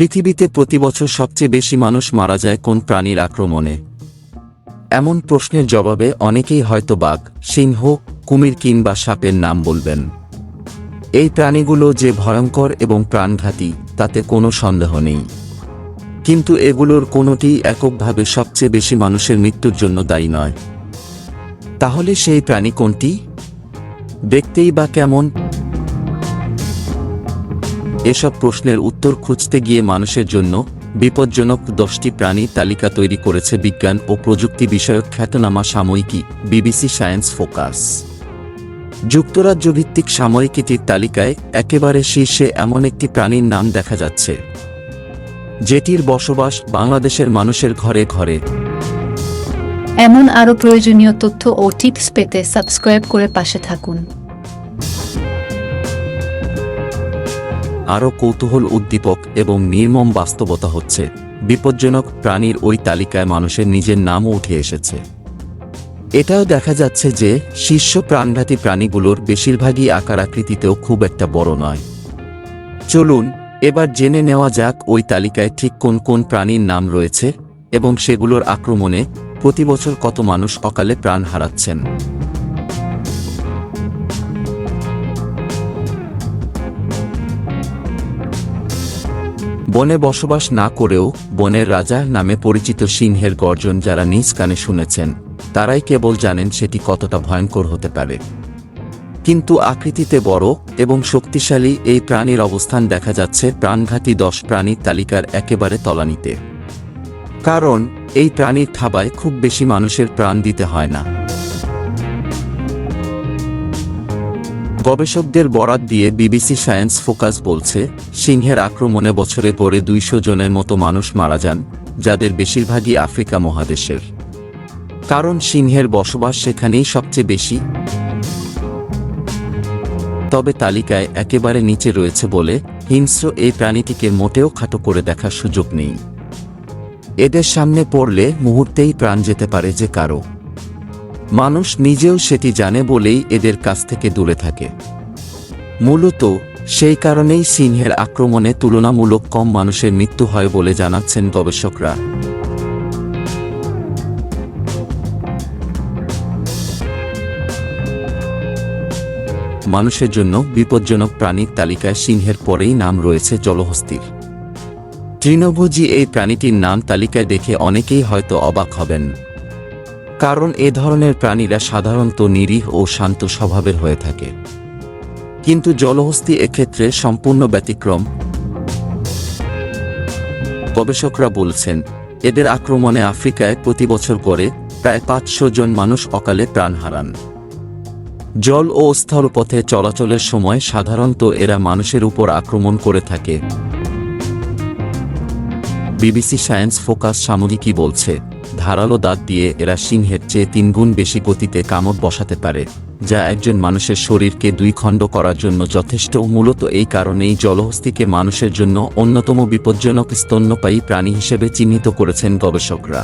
পৃথিবীতে প্রতি বছর সবচেয়ে বেশি মানুষ মারা যায় কোন প্রাণীর আক্রমণে? এমন প্রশ্নের জবাবে অনেকেই হয়তো বাঘ, সিংহ, কুমির কিংবা সাপের নাম বলবেন। এই প্রাণীগুলো যে ভয়ঙ্কর এবং প্রাণঘাতী, তাতে কোনো সন্দেহ নেই। কিন্তু এগুলোর কোনোটিই এককভাবে সবচেয়ে বেশি মানুষের মৃত্যুর জন্য দায়ী নয়। তাহলে সেই প্রাণী কোনটি? দেখতেই বা কেমন? এসব প্রশ্নের উত্তর খুঁজতে গিয়ে মানুষের জন্য বিপজ্জনক দশটি প্রাণী তালিকা তৈরি করেছে বিজ্ঞান ও প্রযুক্তি বিষয়ক খ্যাতনামা সাময়িকী, বিবিসি সায়েন্স ফোকাস। যুক্তরাজ্য ভিত্তিক সাময়িকীটির তালিকায় একেবারে শীর্ষে এমন একটি প্রাণীর নাম দেখা যাচ্ছে। যেটির বসবাস বাংলাদেশের মানুষের ঘরে ঘরে। এমন আরও প্রয়োজনীয় তথ্য ও টিপস পেতে সাবস্ক্রাইব করে পাশে থাকুন। আরও কৌতূহল উদ্দীপক এবং নির্মম বাস্তবতা হচ্ছে। বিপজ্জনক প্রাণীর ওই তালিকায় মানুষের নিজের নামও উঠে এসেছে। এটাও দেখা যাচ্ছে যে শীর্ষ প্রাণঘাতী প্রাণীগুলোর বেশিরভাগই আকার আকৃতিতেও খুব একটা বড় নয়। চলুন, এবার জেনে নেওয়া যাক ওই তালিকায় ঠিক কোন কোন প্রাণীর নাম রয়েছে এবং সেগুলোর আক্রমণে প্রতি বছর কত মানুষ অকালে প্রাণ হারাচ্ছেন। বনে বসবাস না করেও বনের রাজা নামে পরিচিত সিংহের গর্জন যারা নিজ কানে শুনেছেন, তারাই কেবল জানেন সেটি কতটা ভয়ঙ্কর হতে পারে। কিন্তু আকৃতিতে বড় এবং শক্তিশালী এই প্রাণীর অবস্থান দেখা যাচ্ছে প্রাণঘাতী দশ প্রাণীর তালিকার একেবারে তলানিতে। কারণ, এই প্রাণীর থাবায় খুব বেশি মানুষের প্রাণ দিতে হয় না। গবেষকদের বরাত দিয়ে বিবিসি সায়েন্স ফোকাস বলছে, সিংহের আক্রমণে বছরে পরে দুইশো জনের মতো মানুষ মারা যান, যাদের বেশিরভাগই আফ্রিকা মহাদেশের। কারণ সিংহের বসবাস সেখানেই সবচেয়ে বেশি। তবে তালিকায় একেবারে নিচে রয়েছে বলে হিংস্র এই প্রাণীটিকে মোটেও খাটো করে দেখার সুযোগ নেই। এদের সামনে পড়লে মুহূর্তেই প্রাণ যেতে পারে যে কারও। মানুষ নিজেও সেটি জানে বলেই এদের কাছ থেকে দূরে থাকে। মূলত, সেই কারণেই সিংহের আক্রমণে তুলনামূলক কম মানুষের মৃত্যু হয় বলে জানাচ্ছেন গবেষকরা। মানুষের জন্য বিপজ্জনক প্রাণীর তালিকায় সিংহের পরেই নাম রয়েছে জলহস্তির। তৃণভোজী এই প্রাণীটির নাম তালিকায় দেখে অনেকেই হয়তো অবাক হবেন। কারণ এ ধরনের প্রাণীরা সাধারণত নিরীহ ও শান্ত স্বভাবের হয়ে থাকে। কিন্তু জলহস্তি এক্ষেত্রে সম্পূর্ণ ব্যতিক্রম। গবেষকরা বলছেন, এদের আক্রমণে আফ্রিকায় প্রতি বছর করে প্রায় পাঁচশো জন মানুষ অকালে প্রাণ হারান। জল ও স্থলপথে চলাচলের সময় সাধারণত এরা মানুষের উপর আক্রমণ করে থাকে। বিবিসি সায়েন্স ফোকাস সামরিকী বলছে ধারালো দাঁত দিয়ে এরা সিংহের চেয়ে তিনগুণ বেশি গতিতে কামড় বসাতে পারে, যা একজন মানুষের শরীরকে দুই খণ্ড করার জন্য যথেষ্ট মূলত এই কারণেই জলহস্তিকে মানুষের জন্য অন্যতম বিপজ্জনক স্তন্যপায়ী প্রাণী হিসেবে চিহ্নিত করেছেন গবেষকরা।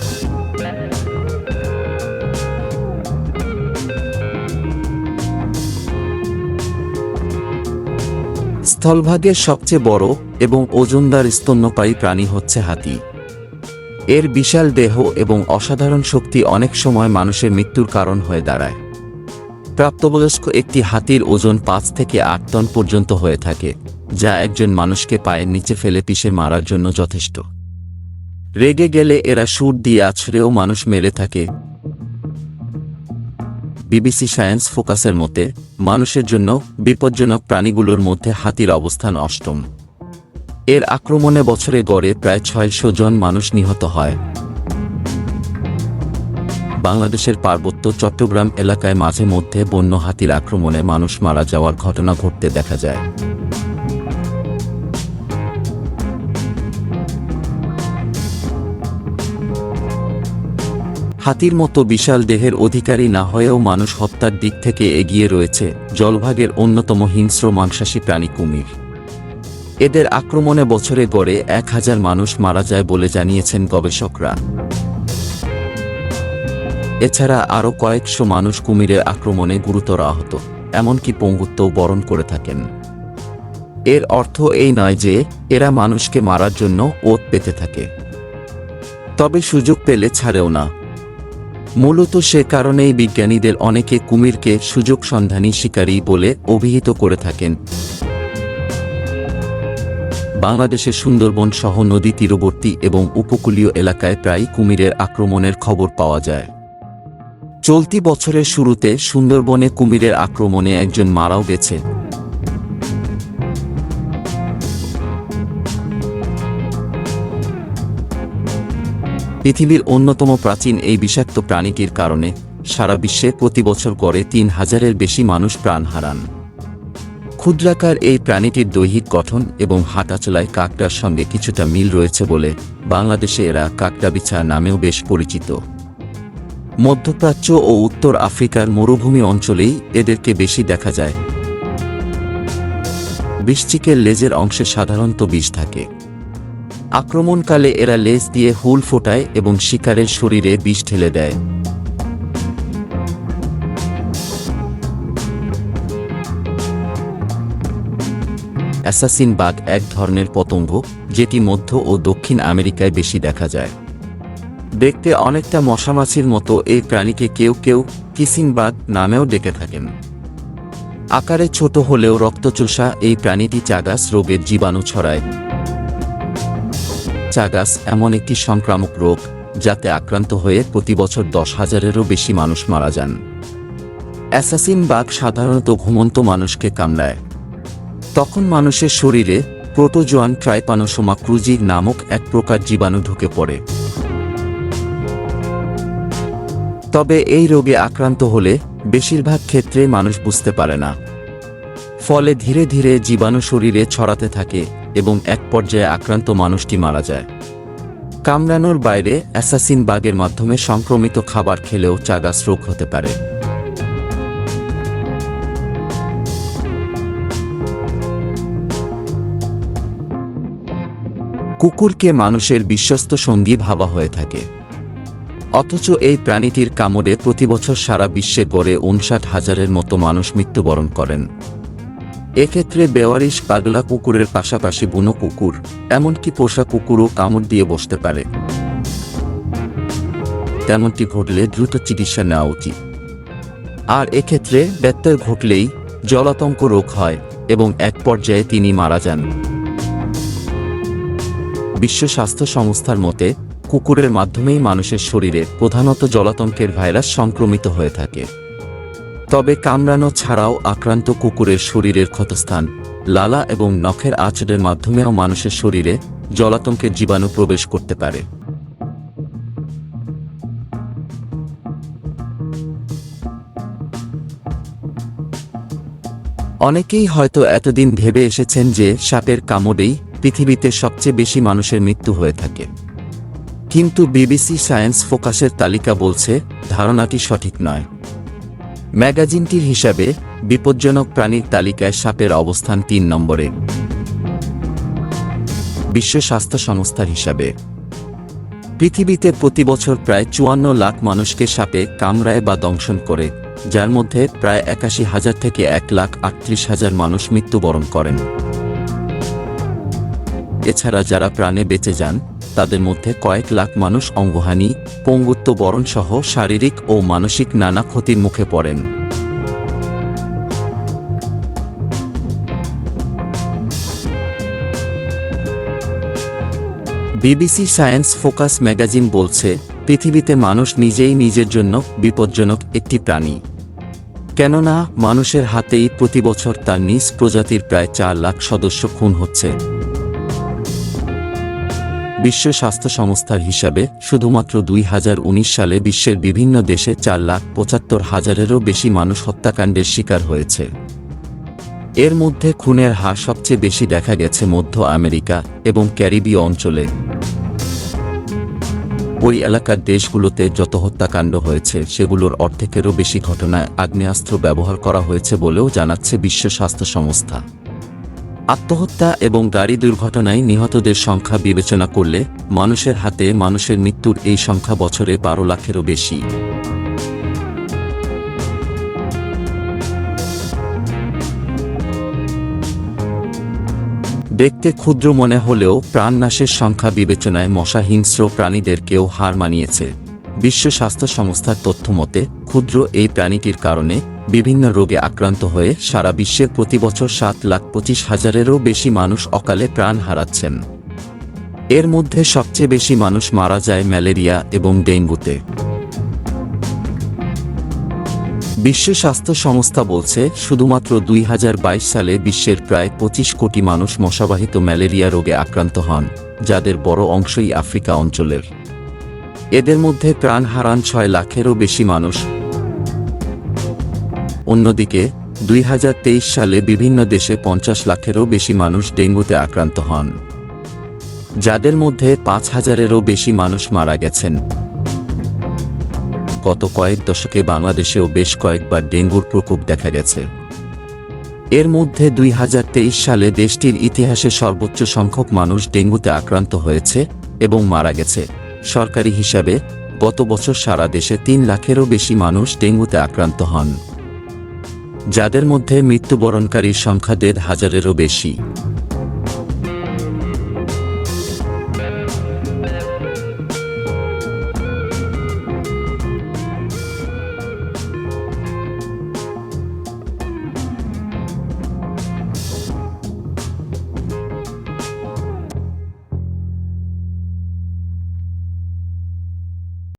স্থলভাগের সবচেয়ে বড় এবং ওজনদার স্তন্যপায়ী প্রাণী হচ্ছে হাতি। এর বিশাল দেহ এবং অসাধারণ শক্তি অনেক সময় মানুষের মৃত্যুর কারণ হয়ে দাঁড়ায়। প্রাপ্তবয়স্ক একটি হাতির ওজন পাঁচ থেকে আট টন পর্যন্ত হয়ে থাকে, যা একজন মানুষকে পায়ের নিচে ফেলে পিষে মারার জন্য যথেষ্ট। রেগে গেলে এরা সুর দিয়ে আছড়েও মানুষ মেরে থাকে। বিবিসি সায়েন্স ফোকাসের মতে, মানুষের জন্য বিপজ্জনক প্রাণীগুলোর মধ্যে হাতির অবস্থান অষ্টম। এর আক্রমণে বছরে গড়ে প্রায় ছয়শো জন মানুষ নিহত হয়। বাংলাদেশের পার্বত্য চট্টগ্রাম এলাকায় মাঝে মধ্যে বন্য হাতির আক্রমণে মানুষ মারা যাওয়ার ঘটনা ঘটতে দেখা যায়। হাতির মতো বিশাল দেহের অধিকারী না হয়েও মানুষ হত্যার দিক থেকে এগিয়ে রয়েছে। জলভাগের অন্যতম হিংস্র মাংসাশী প্রাণী কুমির। এদের আক্রমণে বছরে গড়ে এক হাজার মানুষ মারা যায় বলে জানিয়েছেন গবেষকরা। এছাড়া আরও কয়েকশো মানুষ কুমিরের আক্রমণে গুরুতর আহত, এমনকি পঙ্গুত্বও বরণ করে থাকেন। এর অর্থ এই নয় যে এরা মানুষকে মারার জন্য ওত পেতে থাকে। তবে সুযোগ পেলে ছাড়েও না। মূলত সে কারণেই বিজ্ঞানীদের অনেকে কুমিরকে সুযোগ সন্ধানী শিকারী বলে অভিহিত করে থাকেন। বাংলাদেশের সুন্দরবন সহ নদী তীরবর্তী এবং উপকূলীয় এলাকায় প্রায় কুমিরের আক্রমণের খবর পাওয়া যায়। চলতি বছরের শুরুতে সুন্দরবনে কুমিরের আক্রমণে একজন মারাও গেছে। পৃথিবীর অন্যতম প্রাচীন এই বিষাক্ত প্রাণীটির কারণে সারা বিশ্বে প্রতি বছর গড়ে তিন হাজারের বেশি মানুষ প্রাণ হারান। ক্ষুদ্রাকার এই প্রাণীটির দৈহিক গঠন এবং হাঁটাচলায় কাকটার সঙ্গে কিছুটা মিল রয়েছে বলে বাংলাদেশে এরা কাকটা বিছা নামেও বেশ পরিচিত। মধ্যপ্রাচ্য ও উত্তর আফ্রিকার মরুভূমি অঞ্চলেই এদেরকে বেশি দেখা যায়। বৃশ্চিকের লেজের অংশে সাধারণত বিষ থাকে। আক্রমণকালে এরা লেজ দিয়ে হুল ফোটায় এবং শিকারের শরীরে বিষ ঢেলে দেয়। অ্যাসাসিন বাঘ এক ধরনের পতঙ্গ, যেটি মধ্য ও দক্ষিণ আমেরিকায় বেশি দেখা যায়। দেখতে অনেকটা মশামাছির মতো এই প্রাণীকে কেউ কেউ কিসিং বাঘ নামেও ডেকে থাকেন। আকারে ছোট হলেও রক্তচোষা এই প্রাণীটি চাগাস রোগের জীবাণু ছড়ায়। চাগাস এমন একটি সংক্রামক রোগ, যাতে আক্রান্ত হয়ে প্রতি বছর দশ হাজারেরও বেশি মানুষ মারা যান। অ্যাসাসিন বাঘ সাধারণত ঘুমন্ত মানুষকে কামড়ায়। তখন মানুষের শরীরে প্রোটোজোয়ান ট্রাইপানোসোমা ক্রুজি নামক এক প্রকার জীবাণু ঢুকে পড়ে। তবে এই রোগে আক্রান্ত হলে বেশিরভাগ ক্ষেত্রে মানুষ বুঝতে পারে না। ফলে ধীরে ধীরে জীবাণু শরীরে ছড়াতে থাকে এবং এক পর্যায়ে আক্রান্ত মানুষটি মারা যায়। কামড়ানোর বাইরে অ্যাসাসিন বাগের মাধ্যমে সংক্রমিত খাবার খেলেও চাগাস রোগ হতে পারে। কুকুরকে মানুষের বিশ্বস্ত সঙ্গী ভাবা হয়ে থাকে। অথচ এই প্রাণীটির কামড়ে প্রতিবছর সারা বিশ্বে গড়ে উনষাট হাজারের মতো মানুষ মৃত্যুবরণ করেন। এক্ষেত্রে বেওয়ারিশ পাগলা কুকুরের পাশাপাশি বুনো কুকুর, এমনকি পোষা কুকুরও কামড় দিয়ে বসতে পারে। তেমনটি ঘটলে দ্রুত চিকিৎসা নেওয়া উচিত। আর এক্ষেত্রে ব্যত্যয় ঘটলেই জলাতঙ্ক রোগ হয় এবং এক পর্যায়ে তিনি মারা যান। বিশ্ব স্বাস্থ্য সংস্থার মতে, কুকুরের মাধ্যমেই মানুষের শরীরে প্রধানত জলাতঙ্কের ভাইরাস সংক্রমিত হয়ে থাকে। তবে কামড়ানো ছাড়াও আক্রান্ত কুকুরের শরীরের ক্ষতস্থান, লালা এবং নখের আচরের মাধ্যমেও মানুষের শরীরে জলাতঙ্কের জীবাণু প্রবেশ করতে পারে। অনেকেই হয়তো এতদিন ভেবে এসেছেন যে সাপের কামড়েই পৃথিবীতে সবচেয়ে বেশি মানুষের মৃত্যু হয়ে থাকে। কিন্তু বিবিসি সায়েন্স ফোকাসের তালিকা বলছে, ধারণাটি সঠিক নয়। ম্যাগাজিনটির হিসাবে, বিপজ্জনক প্রাণীর তালিকায় সাপের অবস্থান তিন নম্বরে। বিশ্ব স্বাস্থ্য সংস্থার হিসাবে। পৃথিবীতে প্রতি বছর প্রায় চুয়ান্ন লাখ মানুষকে সাপে কামড়ায় বা দংশন করে, যার মধ্যে প্রায় একাশি হাজার থেকে এক লাখ আটত্রিশ হাজার মানুষ মৃত্যুবরণ করেন। এছাড়া যারা প্রাণে বেঁচে যান, তাদের মধ্যে কয়েক লাখ মানুষ অঙ্গহানি, পঙ্গুত্ব বরণ সহ শারীরিক ও মানসিক নানা ক্ষতির মুখে পড়েন। বিবিসি সায়েন্স ফোকাস ম্যাগাজিন বলছে, পৃথিবীতে মানুষ নিজেই নিজের জন্য বিপজ্জনক একটি প্রাণী। কেননা, মানুষের হাতেই প্রতি বছর তার নিজ প্রজাতির প্রায় চার লাখ সদস্য খুন হচ্ছে। বিশ্ব স্বাস্থ্য সংস্থার হিসাবে শুধুমাত্র দুই হাজার উনিশ সালে বিশ্বের বিভিন্ন দেশে চার লাখ পঁচাত্তর হাজারেরও বেশি মানুষ হত্যাকাণ্ডের শিকার হয়েছে। এর মধ্যে খুনের হার সবচেয়ে বেশি দেখা গেছে মধ্য আমেরিকা এবং ক্যারিবীয় অঞ্চলে। ওই এলাকার দেশগুলোতে যত হত্যাকাণ্ড হয়েছে, সেগুলোর অর্ধেকেরও বেশি ঘটনায় আগ্নেয়াস্ত্র ব্যবহার করা হয়েছে বলেও জানাচ্ছে বিশ্ব স্বাস্থ্য সংস্থা। আত্মহত্যা এবং গাড়ি দুর্ঘটনায় নিহতদের সংখ্যা বিবেচনা করলে মানুষের হাতে মানুষের মৃত্যুর এই সংখ্যা বছরে বারো লাখেরও বেশি। দেখতে ক্ষুদ্র মনে হলেও প্রাণনাশের সংখ্যা বিবেচনায় মশা হিংস্র প্রাণীদেরকেও হার মানিয়েছে। বিশ্ব স্বাস্থ্য সংস্থার তথ্য মতে ক্ষুদ্র এই প্রাণীটির কারণে বিভিন্ন রোগে আক্রান্ত হয়ে সারা বিশ্বের প্রতি বছর সাত লাখ পঁচিশ হাজারেরও বেশি মানুষ অকালে প্রাণ হারাচ্ছেন। এর মধ্যে সবচেয়ে বেশি মানুষ মারা যায় ম্যালেরিয়া এবং ডেঙ্গুতে। বিশ্ব স্বাস্থ্য সংস্থা বলছে, শুধুমাত্র দুই হাজার বাইশ সালে বিশ্বের প্রায় পঁচিশ কোটি মানুষ মশাবাহিত ম্যালেরিয়া রোগে আক্রান্ত হন, যাদের বড় অংশই আফ্রিকা অঞ্চলের। এদের মধ্যে প্রাণ হারান ছয় লাখেরও বেশি মানুষ। অন্যদিকে, দুই হাজার তেইশ সালে বিভিন্ন দেশে পঞ্চাশ লাখেরও বেশি মানুষ ডেঙ্গুতে আক্রান্ত হন। যাদের মধ্যে পাঁচ হাজারেরও বেশি মানুষ মারা গেছেন। গত কয়েক দশকে বাংলাদেশেও বেশ কয়েকবার ডেঙ্গুর প্রকোপ দেখা গেছে। এর মধ্যে দুই হাজার তেইশ সালে দেশটির ইতিহাসে সর্বোচ্চ সংখ্যক মানুষ ডেঙ্গুতে আক্রান্ত হয়েছে এবং মারা গেছে। সরকারি হিসাবে, গত বছর সারা দেশে তিন লাখেরও বেশি মানুষ ডেঙ্গুতে আক্রান্ত হন। যাদের মধ্যে মৃত্যুবরণকারীর সংখ্যা দেড় হাজারেরও বেশি।